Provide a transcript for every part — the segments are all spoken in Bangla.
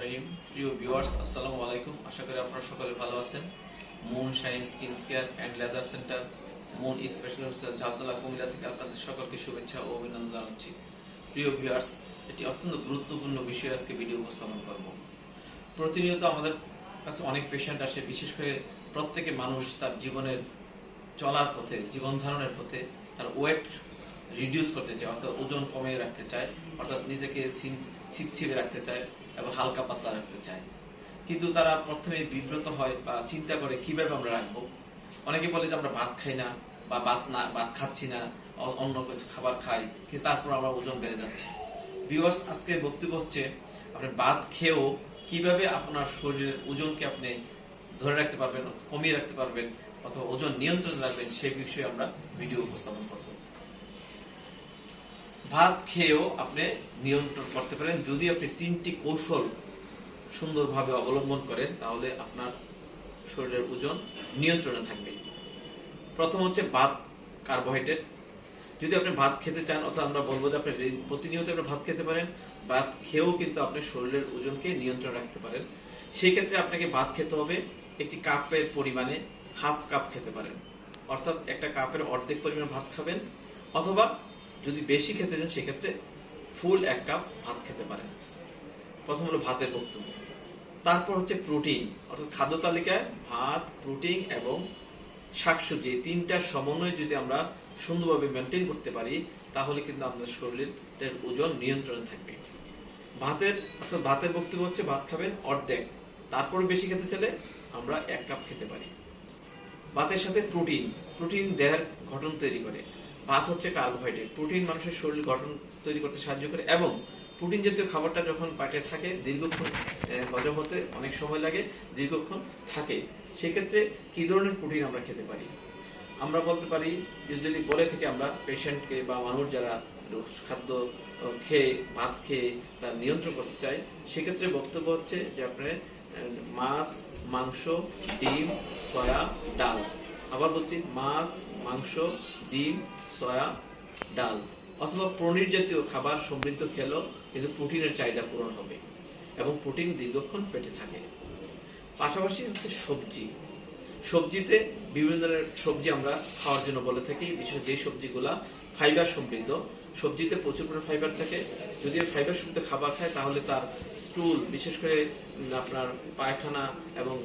রহিম। প্রিয় ভিউয়ার্স আসসালামু আলাইকুম। আশা করি আপনারা সকলে moon skin care and leather centre moon Comilla থেকে আপনাদের সকলকে শুভেচ্ছা ও অভিনন্দন প্রিয় এটি অত্যন্ত গুরুত্বপূর্ণ বিষয় আজকে ভিডিও উপস্থাপন করব। প্রতিনিয়ত আমাদের কাছে অনেক পেশেন্ট আসে, বিশেষ করে প্রত্যেকে মানুষ তার জীবনের চলার পথে, জীবন ধারণের পথে, তার ওয়েট রিডিউস করতে চায়, অর্থাৎ ওজন কমিয়ে রাখতে চায়, অর্থাৎ নিজেকে ছিপছিপে রাখতে চায় এবং হালকা পাতলা রাখতে চায়। কিন্তু তারা প্রথমে বিব্রত হয় বা চিন্তা করে কীভাবে আমরা রাখব। অনেকে বলে যে আমরা ভাত খাই না বা ভাত না, ভাত খাচ্ছি না অন্য কিছু খাবার খাই, কিন্তু তারপর আমরা ওজন বেড়ে যাচ্ছে। ভিউয়ার্স, আজকে বক্তব্য হচ্ছে আপনি ভাত খেয়েও কীভাবে আপনার শরীরের ওজনকে আপনি ধরে রাখতে পারবেন, কমিয়ে রাখতে পারবেন, অথবা ওজন নিয়ন্ত্রণে রাখবেন, সেই বিষয়ে আমরা ভিডিও উপস্থাপন করব। ভাত খেয়েও আপনি নিয়ন্ত্রণ করতে পারেন। যদি আপনি তিনটি কৌশল সুন্দরভাবে অবলম্বন করেন, তাহলে আপনার শরীরের ওজন নিয়ন্ত্রণে থাকবে। প্রথম হচ্ছে ভাত কার্বোহাইড্রেট যদি আপনি ভাত খেতে চান অথবা আমরা বলব যে আপনি প্রতিনিয়ত আপনি ভাত খেতে পারেন। ভাত খেয়েও কিন্তু আপনি শরীরের ওজনকে নিয়ন্ত্রণ রাখতে পারেন। সেই ক্ষেত্রে আপনাকে ভাত খেতে হবে একটি কাপের পরিমাণে হাফ কাপ খেতে পারেন। অর্থাৎ একটা কাপের অর্ধেক পরিমাণ ভাত খাবেন, অথবা যদি বেশি খেতে চান সেক্ষেত্রে ফুল এক কাপ ভাত খেতে পারেন প্রথম হলো ভাতের বক্তব্য। তারপর হচ্ছে প্রোটিন, অর্থাৎ খাদ্য তালিকায় ভাত, প্রোটিন এবং শাকসবজি তিনটার সমন্বয় যদি আমরা সুন্দরভাবে মেনটেন করতে পারি, তাহলে কিন্তু আমাদের শরীরের ওজন নিয়ন্ত্রণে থাকবে। ভাতের, অর্থাৎ ভাতের বক্তব্য হচ্ছে ভাত খাবেন অর্ধেক, তারপর বেশি খেতে চাইলে আমরা এক কাপ খেতে পারি। ভাতের সাথে প্রোটিন প্রোটিন দেহের গঠন তৈরি করে। ভাত হচ্ছে কার্বোহাইড্রেট। প্রোটিন মানুষের শরীর গঠন তৈরি করতে সাহায্য করে এবং প্রোটিন জাতীয় খাবারটা যখন পেটে থাকে, দীর্ঘক্ষণ হজম হতে অনেক সময় লাগে, দীর্ঘক্ষণ থাকে। সেক্ষেত্রে কি ধরনের প্রোটিন আমরা খেতে পারি? আমরা বলতে পারি, ইউজুয়ালি বলে থেকে আমরা, পেশেন্টকে বা মানুষ যারা খাদ্য খেয়ে, ভাত খেয়ে তার নিয়ন্ত্রণ করতে চায়, সেক্ষেত্রে বক্তব্য হচ্ছে যে আপনার মাছ, মাংস, ডিম, সয়া, ডাল। আবার বলছি মাছ, মাংস, ডিম, সয়া, ডাল। অথবা পনির জাতীয় খাবার সমৃদ্ধ খেলেও কিন্তু প্রোটিনের চাহিদা পূরণ হবে এবং প্রোটিন দীর্ঘক্ষণ পেটে থাকে। পাশাপাশি হচ্ছে সবজি। সবজিতে বিভিন্ন ধরনের সবজি আমরা খাওয়ার জন্য বলে থাকি বিশেষ যে সবজিগুলা ফাইবার সমৃদ্ধ সবজিতে প্রচুর পরিমাণে ফাইবার থাকে। যদি ফাইবার সমৃদ্ধ খাবার খায় তাহলে তার স্টুল বিশেষ করে আপনার পায়খানা এবং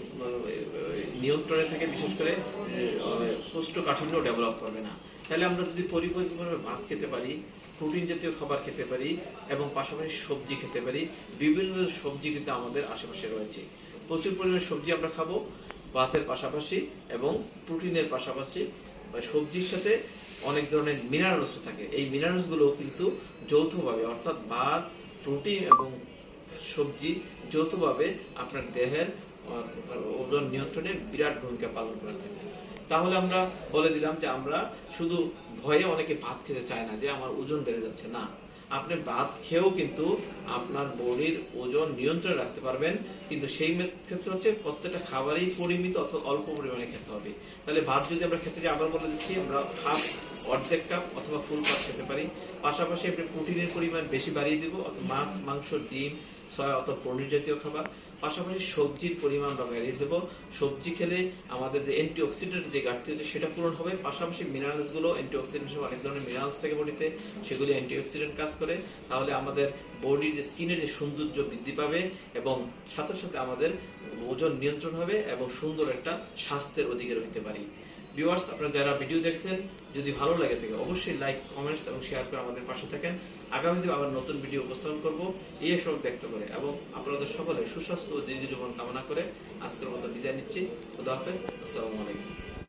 নিয়ন্ত্রণে থাকে বিশেষ করে উম, কোষ্ঠকাঠিন্য ডেভেলপ করবে না। তাহলে আমরা যদি পরিপূর্ণভাবে ভাত খেতে পারি প্রোটিন জাতীয় খাবার খেতে পারি এবং পাশাপাশি সবজি খেতে পারি বিভিন্ন সবজি কিন্তু আমাদের আশেপাশে রয়েছে। প্রচুর পরিমাণে সবজি আমরা খাব ভাতের পাশাপাশি এবং প্রোটিনের পাশাপাশি। সবজির সাথে অনেক ধরনের মিনারেলস থাকে। এই মিনারেলসগুলো কিন্তু যৌথভাবে, অর্থাৎ ভাত প্রোটিন এবং সবজি যৌথভাবে আপনার দেহের ওজন নিয়ন্ত্রণে বিরাট ভূমিকা পালন করে থাকে। তাহলে আমরা বলে দিলাম যে আমরা শুধু ভয়ে অনেকে ভাত খেতে চায় না যে আমার ওজন বেড়ে যাচ্ছে। না আপনি ভাত খেয়েও কিন্তু আপনার বডির ওজন নিয়ন্ত্রণে রাখতে পারবেন, কিন্তু সেই ক্ষেত্রে হচ্ছে প্রত্যেকটা খাবারই পরিমিত অথবা অল্প পরিমাণে খেতে হবে। তাহলে ভাত যদি আমরা খেতে যাই আবার বলে দিচ্ছি, আমরা হাফ অর্ধেক কাপ অথবা ফুল কাপ খেতে পারি। পাশাপাশি আপনি প্রোটিনের পরিমাণ বেশি বাড়িয়ে দিব অথবা মাছ, মাংস, ডিম, সয়া অথবা পনির জাতীয় খাবার। পাশাপাশি সবজির পরিমাণ বাড়িয়ে দেবো। সবজি খেলে আমাদের যে অ্যান্টিঅক্সিডেন্ট যে ঘাটতি হচ্ছে সেটা পূরণ হবে। পাশাপাশি মিনারেলসগুলো অ্যান্টিঅক্সিডেন্ট অনেক ধরনের মিনারেলস থাকে বডিতে, সেগুলি অ্যান্টিঅক্সিডেন্ট কাজ করে। তাহলে আমাদের বডির যে স্কিনের যে সৌন্দর্য বৃদ্ধি পাবে এবং সাথে সাথে আমাদের ওজন নিয়ন্ত্রণ হবে এবং সুন্দর একটা স্বাস্থ্যের অধিকার হতে পারি। ভিউয়ার্স আপনারা যারা ভিডিও দেখছেন, যদি ভালো লাগে থাকে, অবশ্যই লাইক কমেন্টস এবং শেয়ার করে আমাদের পাশে থাকেন। আগামী দিনে আবার নতুন ভিডিও উপস্থাপন করব। এই সব দেখতে পারে এবং আপনাদের সকলে সুস্বাস্থ্য ও দীর্ঘ জীবন কামনা করে আজকের মতো বিদায় নিচ্ছি। খুদা হাফেজ। আসসালামু আলাইকুম।